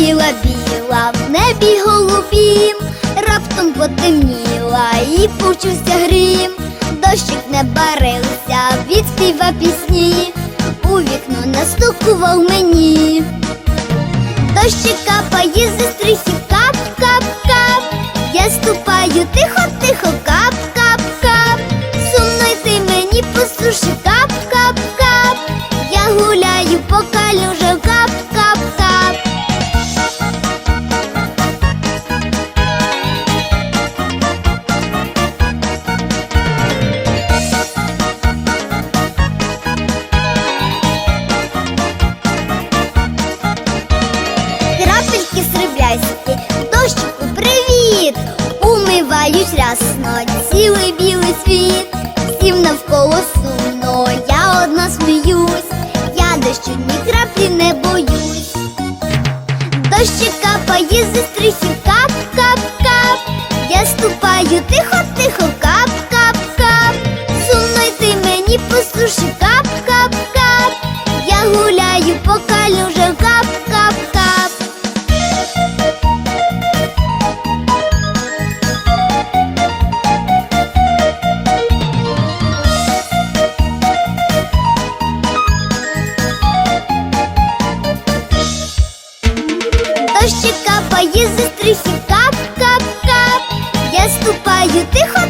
Хмарка біла, біла, в небі голубім, раптом потемніла і почувся грім. Дощик не барився, відспіва пісні, у вікно настукував мені. Дощик капає зі стрихів, кап, кап, кап. Я ступаю тихо, тихо, кап, кап, кап. Сумно йти мені по сріблясті, дощику привіт! Умиваюсь рясно, цілий білий світ, всім навколо сумно, я одна сміюсь, я дощу ні краплі не боюсь. Дощик капає зі стрихів, кап, кап, кап. Я ступаю тихо, тихо, кап, кап, кап. Сумно йти мені по суші, кап, кап, кап. Я гуляю по калюжах, кап, кап, Дощик капає зі стрихів, кап, кап, кап. Я ступаю тихо,